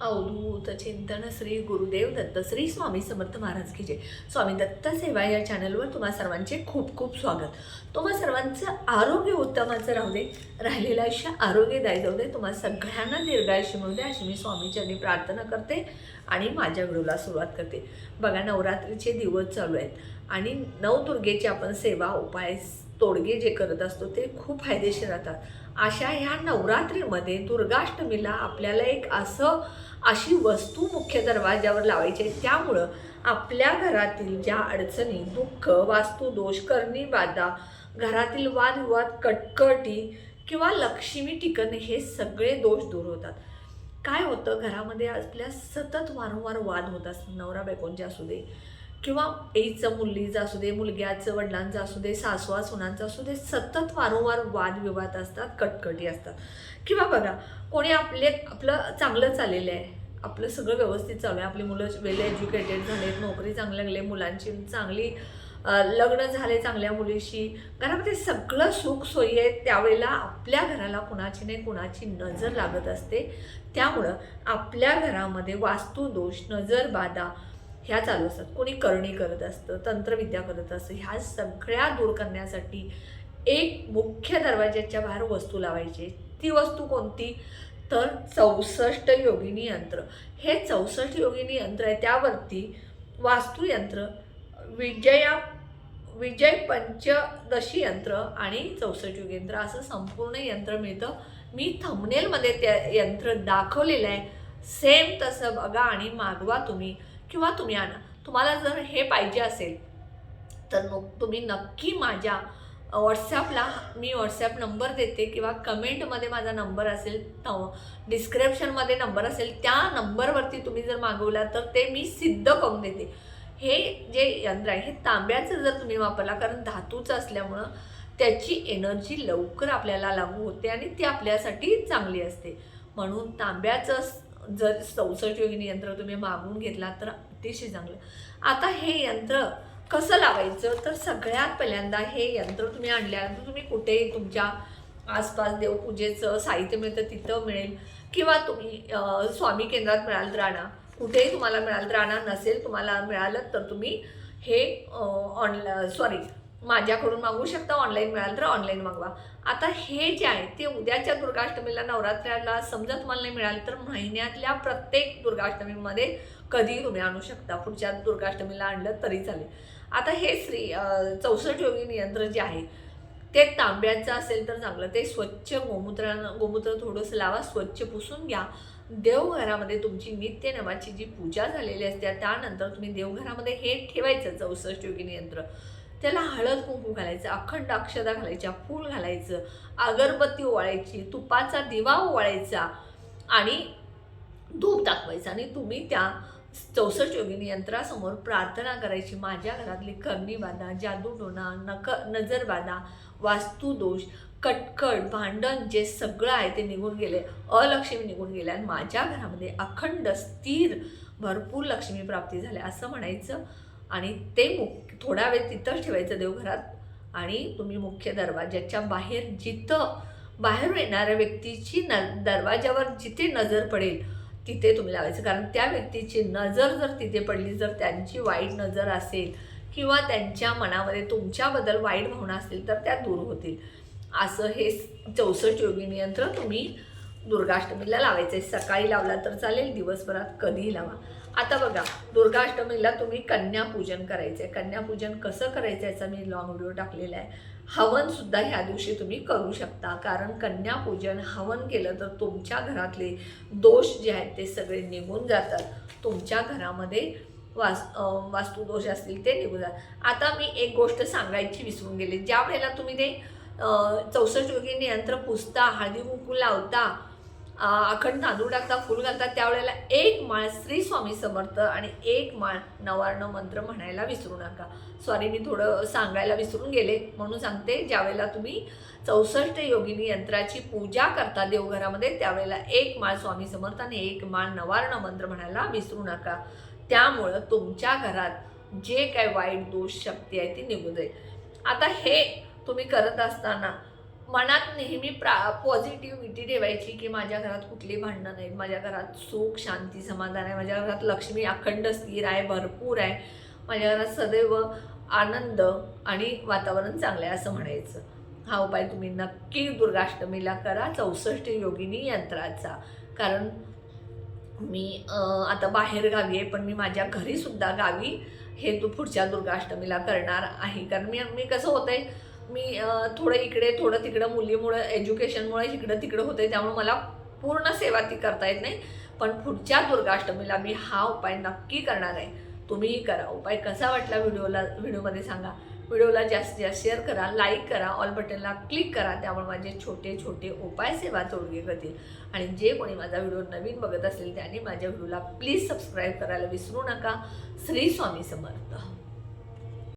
अवधूत चिंतन श्री गुरुदेव दत्त श्री स्वामी समर्थ महाराज की जय. स्वामी दत्त सेवा या चॅनलवर तुम्हा सर्वांचे खूप खूप स्वागत. तुम्हा सर्वांचं आरोग्य उत्तमाचं राहू दे राहिलेलं आयुष्य आरोग्यदायी जाऊ दे तुम्हा सगळ्यांना दीर्घायुष्य मिळू दे अशी मी स्वामीचरणी प्रार्थना करते आणि माझ्या व्हिडिओला सुरुवात करते. बघा नवरात्रीचे दिवस चालू आहेत आणि नवदुर्गेची आपण सेवा उपाय तोडगे जे करत असतो ते खूप फायदेशीर राहतात. अशा ह्या नवरात्रीमध्ये दुर्गाष्टमीला आपल्याला एक असं अशी वस्तू मुख्य दरवाज्यावर लावायची आहे. त्यामुळं आपल्या घरातील ज्या अडचणी दुःख वास्तुदोष करणी बाधा घरातील वादविवाद कटकटी किंवा लक्ष्मी टिकणे हे सगळे दोष दूर होतात. काय होतं? घरामध्ये आपल्या सतत वारंवार वाद होत असतात. नवरा बायकोंचे असू दे किंवा आईचं मुलीचं असू दे मुलग्याचं वडिलांचं असू दे सासवा सुनांचं असू दे सतत वारंवार वादविवाद असतात कटकटी असतात. किंवा बघा कोणी आपले आपलं चांगलं चाललेलं आहे आपलं सगळं व्यवस्थित चालू आहे आपली मुलं वेल एज्युकेटेड झालेत नोकरी चांगली लागली मुलांची चांगली लग्न झाले चांगल्या मुलीशी घरामध्ये सगळं सुख सोयी आहे त्यावेळेला आपल्या घराला कुणाची नाही कुणाची नजर लागत असते. त्यामुळं आपल्या घरामध्ये वास्तुदोष नजर बाधा ह्या चालू असतात कोणी करणी करत असतं तंत्रविद्या करत असतं ह्या सगळ्या दूर करण्यासाठी एक मुख्य दरवाज्याच्या बाहेर वस्तू लावायची. ती वस्तू कोणती? तर चौसष्ट योगिनी यंत्र. हे चौसष्ट योगिनी यंत्र आहे त्यावरती वास्तुयंत्र विजया विजय पंचदशी यंत्र आणि चौसष्ट योग यंत्र असं संपूर्ण यंत्र मिळतं. मी थंबनेलमध्ये त्या यंत्र दाखवलेलं आहे. सेम तसं बघा आणि मागवा तुम्ही. किंवा तुम्ही आणा. तुम्हाला जर हे पाहिजे असेल तर मग तुम्ही नक्की माझ्या व्हॉट्सॲपला मी व्हॉट्सॲप नंबर देते किंवा कमेंटमध्ये माझा नंबर असेल डिस्क्रिप्शनमध्ये नंबर असेल त्या नंबरवरती तुम्ही जर मागवला तर ते मी सिद्ध करून देते. हे जे यंत्र आहे हे तांब्याचं जर तुम्ही वापरला कारण धातूचं असल्यामुळं त्याची एनर्जी लवकर आपल्याला लागू होते आणि ती आपल्यासाठी चांगली असते. म्हणून तांब्याचं जर चौसष्ट योगिनी यंत्र तुम्ही मागून घेतला तर अतिशय चांगलं आता हे यंत्र कसं लावायचं? तर सगळ्यात पहिल्यांदा हे यंत्र तुम्ही आणल्यानंतर तुम्ही कुठेही तुमच्या आसपास देवपूजेचं साहित्य मिळतं तिथं मिळेल. किंवा तुम्ही स्वामी केंद्रात मिळाल तर आणा. कुठेही तुम्हाला मिळाल तर आणा. नसेल तुम्हाला मिळालं तर तुम्ही हे ऑनला सॉरी माझ्याकडून मागवू शकता ऑनलाईन मिळालं तर ऑनलाईन मागवा. आता हे जे आहे ते उद्याच्या दुर्गाष्टमीला नवरात्राला समजा तुम्हाला नाही मिळालं तर महिन्यातल्या प्रत्येक दुर्गाष्टमीमध्ये कधीही तुम्ही आणू शकता. पुढच्या दुर्गाष्टमीला आणलं तरी चालेल. आता हे श्री चौसष्ट योगिनी यंत्र जे आहे ते तांब्याचं असेल तर चांगलं. ते स्वच्छ गोमूत्रानं गोमूत्र थोडंसं लावा स्वच्छ पुसून घ्या. देवघरामध्ये तुमची नित्यनेमाची जी पूजा झालेली असते त्यानंतर तुम्ही देवघरामध्ये हे ठेवायचं चौसष्ट योगिनी यंत्र त्याला हळद कुंकू घालायचं अखंड अक्षदा घालायच्या फूल घालायचं अगरबत्ती ओवाळायची तुपाचा दिवा ओवाळायचा आणि धूप दाखवायचा. आणि तुम्ही त्या चौसष्ट योगिनी यंत्रासमोर प्रार्थना करायची. माझ्या घरातली करणी जादूटोना नक नजरबाधा वास्तुदोष कटकट भांडण जे सगळं आहे ते निघून गेले. अलक्ष्मी निघून गेले आणि माझ्या घरामध्ये अखंड स्थिर भरपूर लक्ष्मी प्राप्ती झाल्या. असं म्हणायचं आणि ते मुक्त थोडा वेळ तिथंच ठेवायचं देवघरात. आणि तुम्ही मुख्य दरवाजाच्या बाहेर जिथं बाहेरून येणाऱ्या व्यक्तीची न दरवाजावर जिथे नजर पडेल तिथे तुम्ही लावायचं. कारण त्या व्यक्तीची नजर जर तिथे पडली जर त्यांची वाईट नजर असेल किंवा त्यांच्या मनामध्ये तुमच्याबद्दल वाईट भावना असतील तर त्या दूर होतील. असं हे चौसष्ट योगी नियंत्रण तुम्ही दुर्गाष्टमीला लावायचं आहे सकाळी लावला तर चालेल दिवसभरात कधीही लावा. आता बघा दुर्गाष्टमीला तुम्ही कन्यापूजन करायचं आहे कन्यापूजन कसं करायचं याचा मी लॉंग व्हिडिओ टाकलेला आहे. हवनसुद्धा ह्या दिवशी तुम्ही करू शकता. कारण कन्यापूजन हवन केलं तर तुमच्या घरातले दोष जे आहेत ते सगळे निघून जातात. तुमच्या घरामध्ये वास वास्तुदोष असतील ते निघून जातात. आता मी एक गोष्ट सांगायची विसरून गेले. ज्या वेळेला तुम्ही ते चौसष्ट योगी यंत्र पुसता हळदी कुंकू लावता अखंड तांदूळ टाकतात फुल घालता त्यावेळेला एक माळ श्री स्वामी समर्थ आणि एक माळ नवार्ण मंत्र म्हणायला विसरू नका. सॉरी मी थोडं सांगायला विसरून गेले. म्हणून सांगते ज्यावेळेला तुम्ही चौसष्ट योगिनी यंत्राची पूजा करता देवघरामध्ये त्यावेळेला एक माळ स्वामी समर्थ आणि एक माळ नवार्ण मंत्र म्हणायला विसरू नका. त्यामुळं तुमच्या घरात जे काय वाईट दोष शक्ती आहे ती निघून जाईल. आता हे तुम्ही करत असताना मनात नेहमी प्रा पॉझिटिव्हिटी ठेवायची की माझ्या घरात कुठली भांडणं नाहीत. माझ्या घरात सुख शांती समाधान आहे. माझ्या घरात लक्ष्मी अखंड स्थिर आहे भरपूर आहे. माझ्या घरात सदैव आनंद आणि वातावरण चांगलं आहे असं म्हणायचं. हा उपाय तुम्ही नक्की दुर्गाष्टमीला करा. चौसष्ट योगिनी यंत्राचा. कारण मी आता बाहेर गावी आहे पण मी माझ्या घरीसुद्धा गावी हे तू पुढच्या दुर्गाष्टमीला करणार आहे. कारण मी मी कसं होतं आहे मी थोडं इकडे थोडं तिकडं मुलीमुळं एज्युकेशनमुळे इकडं तिकडं होते त्यामुळे मला पूर्ण सेवा ती करता येत नाही. पण पुढच्या दुर्गाष्टमीला मी हा उपाय नक्की करणार आहे. तुम्हीही करा. उपाय कसा वाटला व्हिडिओला व्हिडिओमध्ये सांगा. व्हिडिओला जास्तीत जास्त शेअर करा लाईक करा ऑल बटनला क्लिक करा. त्यामुळे माझे छोटे छोटे उपाय सेवा तोडगे करतील आणि जे कोणी माझा व्हिडिओ नवीन बघत असेल त्यांनी माझ्या व्हिडिओला प्लीज सबस्क्राईब करायला विसरू नका. श्री स्वामी समर्थ.